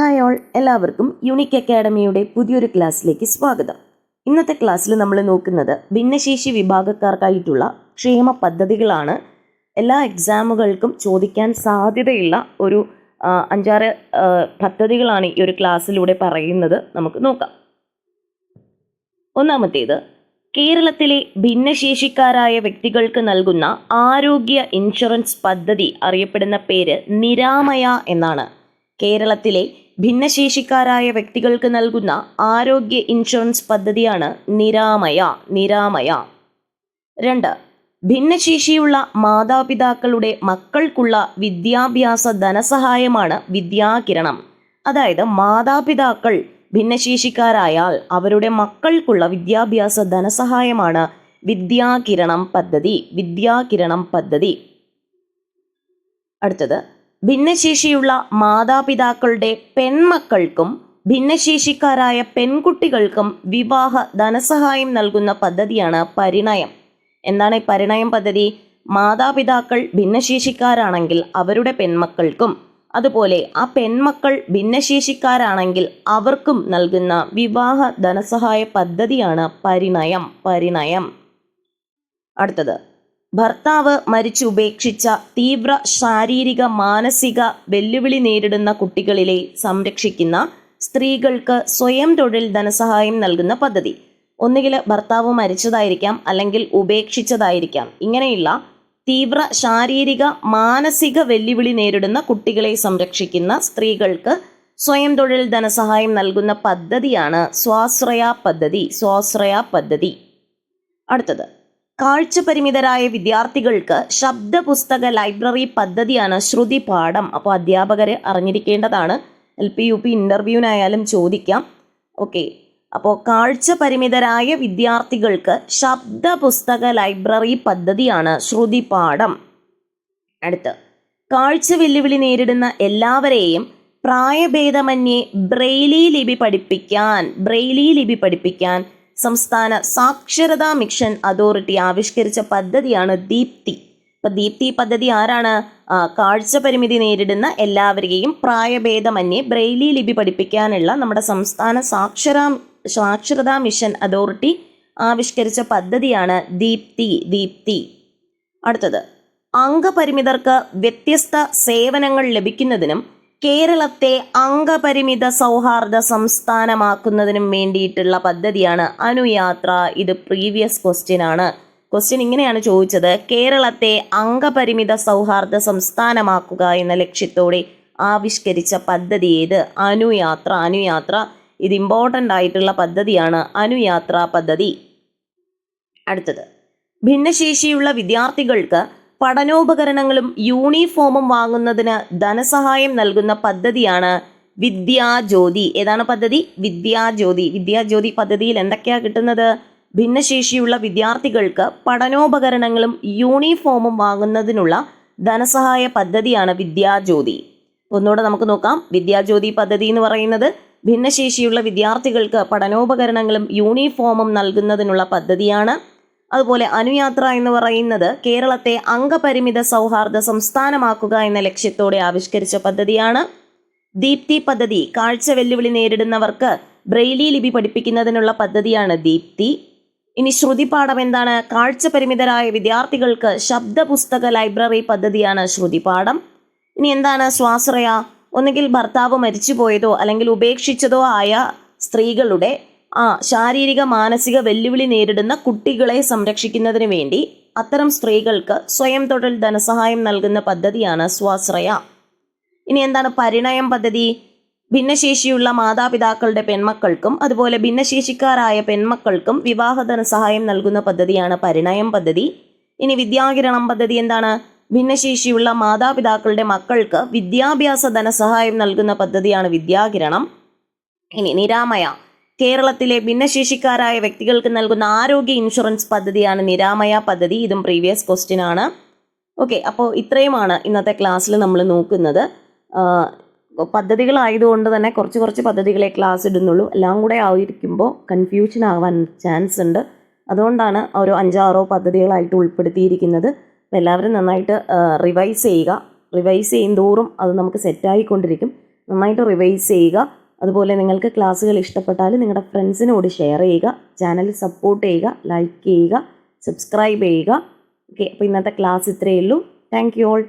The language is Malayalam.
ഹായ് ഓൾ എല്ലാവർക്കും യൂണിക് അക്കാഡമിയുടെ പുതിയൊരു ക്ലാസ്സിലേക്ക് സ്വാഗതം. ഇന്നത്തെ ക്ലാസ്സിൽ നമ്മൾ നോക്കുന്നത് ഭിന്നശേഷി വിഭാഗക്കാർക്കായിട്ടുള്ള ക്ഷേമ പദ്ധതികളാണ്. എല്ലാ എക്സാമുകൾക്കും ചോദിക്കാൻ സാധ്യതയുള്ള ഒരു അഞ്ചാറ് പദ്ധതികളാണ് ഈ ഒരു ക്ലാസ്സിലൂടെ പറയുന്നത്. നമുക്ക് നോക്കാം. ഒന്നാമത്തേത് കേരളത്തിലെ ഭിന്നശേഷിക്കാരായ വ്യക്തികൾക്ക് നൽകുന്ന ആരോഗ്യ ഇൻഷുറൻസ് പദ്ധതി അറിയപ്പെടുന്ന പേര് നിരാമയ എന്നാണ്. കേരളത്തിലെ ഭിന്നശേഷിക്കാരായ വ്യക്തികൾക്ക് നൽകുന്ന ആരോഗ്യ ഇൻഷുറൻസ് പദ്ധതിയാണ് നിരാമയ നിരാമയ. രണ്ട് ഭിന്നശേഷിയുള്ള മാതാപിതാക്കളുടെ മക്കൾക്കുള്ള വിദ്യാഭ്യാസ ധനസഹായമാണ് വിദ്യാകിരണം. അതായത് മാതാപിതാക്കൾ ഭിന്നശേഷിക്കാരായാൽ അവരുടെ മക്കൾക്കുള്ള വിദ്യാഭ്യാസ ധനസഹായമാണ് വിദ്യാകിരണം പദ്ധതി വിദ്യാകിരണം പദ്ധതി. അടുത്തത് ഭിന്നശേഷിയുള്ള മാതാപിതാക്കളുടെ പെൺമക്കൾക്കും ഭിന്നശേഷിക്കാരായ പെൺകുട്ടികൾക്കും വിവാഹ ധനസഹായം നൽകുന്ന പദ്ധതിയാണ് പരിണയം. എന്താണ് ഈ പരിണയം പദ്ധതി? മാതാപിതാക്കൾ ഭിന്നശേഷിക്കാരാണെങ്കിൽ അവരുടെ പെൺമക്കൾക്കും അതുപോലെ ആ പെൺമക്കൾ ഭിന്നശേഷിക്കാരാണെങ്കിൽ അവർക്കും നൽകുന്ന വിവാഹ ധനസഹായ പദ്ധതിയാണ് പരിണയം. പരിണയം. അടുത്തത്. ഭർത്താവ് മരിച്ചു ഉപേക്ഷിച്ച തീവ്ര ശാരീരിക മാനസിക വെല്ലുവിളി നേരിടുന്ന കുട്ടികളിലെ സംരക്ഷിക്കുന്ന സ്ത്രീകൾക്ക് സ്വയം തൊഴിൽ ധനസഹായം നൽകുന്ന പദ്ധതി. ഒന്നുകിൽ ഭർത്താവ് മരിച്ചതായിരിക്കാം അല്ലെങ്കിൽ ഉപേക്ഷിച്ചതായിരിക്കാം. ഇങ്ങനെയുള്ള തീവ്ര ശാരീരിക മാനസിക വെല്ലുവിളി നേരിടുന്ന കുട്ടികളെ സംരക്ഷിക്കുന്ന സ്ത്രീകൾക്ക് സ്വയം തൊഴിൽ ധനസഹായം നൽകുന്ന പദ്ധതിയാണ് സ്വാശ്രയ പദ്ധതി സ്വാശ്രയ പദ്ധതി. അടുത്തത്. കാഴ്ചപരിമിതരായ വിദ്യാർത്ഥികൾക്ക് ശബ്ദ പുസ്തക ലൈബ്രറി പദ്ധതിയാണ് ശ്രുതി പാഠം. അപ്പോൾ അധ്യാപകർ അറിഞ്ഞിരിക്കേണ്ടതാണ്. എൽ പി യു പി ഇന്റർവ്യൂവിനായാലും ചോദിക്കാം. ഓക്കെ. അപ്പോൾ കാഴ്ച പരിമിതരായ വിദ്യാർത്ഥികൾക്ക് ശബ്ദ പുസ്തക ലൈബ്രറി പദ്ധതിയാണ് ശ്രുതി പാഠം. അടുത്ത്. കാഴ്ച വെല്ലുവിളി നേരിടുന്ന എല്ലാവരെയും പ്രായഭേദമന്യേ ബ്രെയിലി ലിപി പഠിപ്പിക്കാൻ ബ്രെയിലി ലിപി പഠിപ്പിക്കാൻ സംസ്ഥാന സാക്ഷരതാ മിഷൻ അതോറിറ്റി ആവിഷ്കരിച്ച പദ്ധതിയാണ് ദീപ്തി. ഇപ്പൊ ദീപ്തി പദ്ധതി ആരാണ്? കാഴ്ച പരിമിതി നേരിടുന്ന എല്ലാവരെയും പ്രായഭേദമന്യേ ബ്രെയിലി ലിപി പഠിപ്പിക്കാനുള്ള നമ്മുടെ സംസ്ഥാന സാക്ഷര സാക്ഷരതാ മിഷൻ അതോറിറ്റി ആവിഷ്കരിച്ച പദ്ധതിയാണ് ദീപ്തി ദീപ്തി. അടുത്തത് അംഗപരിമിതർക്ക് വ്യത്യസ്ത സേവനങ്ങൾ ലഭിക്കുന്നതിനും കേരളത്തെ അംഗപരിമിത സൗഹാർദ്ദ സംസ്ഥാനമാക്കുന്നതിനും വേണ്ടിയിട്ടുള്ള പദ്ധതിയാണ് അനുയാത്ര. ഇത് പ്രീവിയസ് ക്വസ്റ്റ്യൻ ആണ്. ക്വസ്റ്റ്യൻ ഇങ്ങനെയാണ് ചോദിച്ചത്. കേരളത്തെ അംഗപരിമിത സൗഹാർദ്ദ സംസ്ഥാനമാക്കുക എന്ന ലക്ഷ്യത്തോടെ ആവിഷ്കരിച്ച പദ്ധതി ഏത്? അനുയാത്ര. അനുയാത്ര ഇത് ഇമ്പോർട്ടന്റ് ആയിട്ടുള്ള പദ്ധതിയാണ്. അനുയാത്ര പദ്ധതി. അടുത്തത്. ഭിന്നശേഷിയുള്ള വിദ്യാർത്ഥികൾക്ക് പഠനോപകരണങ്ങളും യൂണിഫോമും വാങ്ങുന്നതിന് ധനസഹായം നൽകുന്ന പദ്ധതിയാണ് വിദ്യാജ്യോതി. ഏതാണ് പദ്ധതി? വിദ്യാജ്യോതി. വിദ്യാജ്യോതി പദ്ധതിയിൽ എന്തൊക്കെയാണ് കിട്ടുന്നത്? ഭിന്നശേഷിയുള്ള വിദ്യാർത്ഥികൾക്ക് പഠനോപകരണങ്ങളും യൂണിഫോമും വാങ്ങുന്നതിനുള്ള ധനസഹായ പദ്ധതിയാണ് വിദ്യാജ്യോതി. ഒന്നുകൂടെ നമുക്ക് നോക്കാം. വിദ്യാജ്യോതി പദ്ധതി എന്ന് പറയുന്നത് ഭിന്നശേഷിയുള്ള വിദ്യാർത്ഥികൾക്ക് പഠനോപകരണങ്ങളും യൂണിഫോമും നൽകുന്നതിനുള്ള പദ്ധതിയാണ് അതുപോലെ അനുയാത്ര എന്ന് പറയുന്നത് കേരളത്തെ അംഗപരിമിത സൗഹാർദ്ദ സംസ്ഥാനമാക്കുക എന്ന ലക്ഷ്യത്തോടെ ആവിഷ്കരിച്ച പദ്ധതിയാണ്. ദീപ്തി പദ്ധതി കാഴ്ച വെല്ലുവിളി നേരിടുന്നവർക്ക് ബ്രെയിലി ലിപി പഠിപ്പിക്കുന്നതിനുള്ള പദ്ധതിയാണ് ദീപ്തി. ഇനി ശ്രുതിപാഠം എന്താണ്? കാഴ്ച പരിമിതരായ വിദ്യാർത്ഥികൾക്ക് ശബ്ദ പുസ്തക ലൈബ്രറി പദ്ധതിയാണ് ശ്രുതിപാഠം. ഇനി എന്താണ് സ്വാശ്രയ ഒന്നുകിൽ ഭർത്താവ് മരിച്ചുപോയതോ അല്ലെങ്കിൽ ഉപേക്ഷിച്ചതോ ആയ സ്ത്രീകളുടെ ആ ശാരീരിക മാനസിക വെല്ലുവിളി നേരിടുന്ന കുട്ടികളെ സംരക്ഷിക്കുന്നതിന് വേണ്ടി അത്തരം സ്ത്രീകൾക്ക് സ്വയം തൊഴിൽ ധനസഹായം നൽകുന്ന പദ്ധതിയാണ് സ്വാശ്രയ. ഇനി എന്താണ് പരിണയം പദ്ധതി? ഭിന്നശേഷിയുള്ള മാതാപിതാക്കളുടെ പെൺമക്കൾക്കും അതുപോലെ ഭിന്നശേഷിക്കാരായ പെൺമക്കൾക്കും വിവാഹ ധനസഹായം നൽകുന്ന പദ്ധതിയാണ് പരിണയം പദ്ധതി. ഇനി വിദ്യാകിരണം പദ്ധതി എന്താണ്? ഭിന്നശേഷിയുള്ള മാതാപിതാക്കളുടെ മക്കൾക്ക് വിദ്യാഭ്യാസ ധനസഹായം നൽകുന്ന പദ്ധതിയാണ് വിദ്യാകിരണം. ഇനി നിരാമയ. കേരളത്തിലെ ഭിന്നശേഷിക്കാരായ വ്യക്തികൾക്ക് നൽകുന്ന ആരോഗ്യ ഇൻഷുറൻസ് പദ്ധതിയാണ് നിരാമയ പദ്ധതി. ഇതും പ്രീവിയസ് ക്വസ്റ്റ്യൻ ആണ്. ഓക്കെ അപ്പോൾ ഇത്രയുമാണ് ഇന്നത്തെ ക്ലാസ്സിൽ നമ്മൾ നോക്കുന്നത്. പദ്ധതികളായതുകൊണ്ട് തന്നെ കുറച്ച് കുറച്ച് പദ്ധതികളെ ക്ലാസ് ഇടുന്നുള്ളൂ. എല്ലാം കൂടെ ആയിരിക്കുമ്പോൾ കൺഫ്യൂഷൻ ആവാൻ ചാൻസ് ഉണ്ട്. അതുകൊണ്ടാണ് ഓരോ അഞ്ചാറോ പദ്ധതികളായിട്ട് ഉൾപ്പെടുത്തിയിരിക്കുന്നത്. എല്ലാവരും നന്നായിട്ട് റിവൈസ് ചെയ്യുക. റിവൈസ് ചെയ്യും തോറും അത് നമുക്ക് സെറ്റായിക്കൊണ്ടിരിക്കും നന്നായിട്ട് റിവൈസ് ചെയ്യുക. അതുപോലെ നിങ്ങൾക്ക് ക്ലാസ്സുകൾ ഇഷ്ടപ്പെട്ടാൽ നിങ്ങളുടെ ഫ്രണ്ട്സിനോട് ഷെയർ ചെയ്യുക ചാനൽ സപ്പോർട്ട് ചെയ്യുക ലൈക്ക് ചെയ്യുക സബ്സ്ക്രൈബ് ചെയ്യുക. ഓക്കെ അപ്പോൾ ഇന്നത്തെ ക്ലാസ് ഇത്രയേ ഉള്ളൂ. Thank you all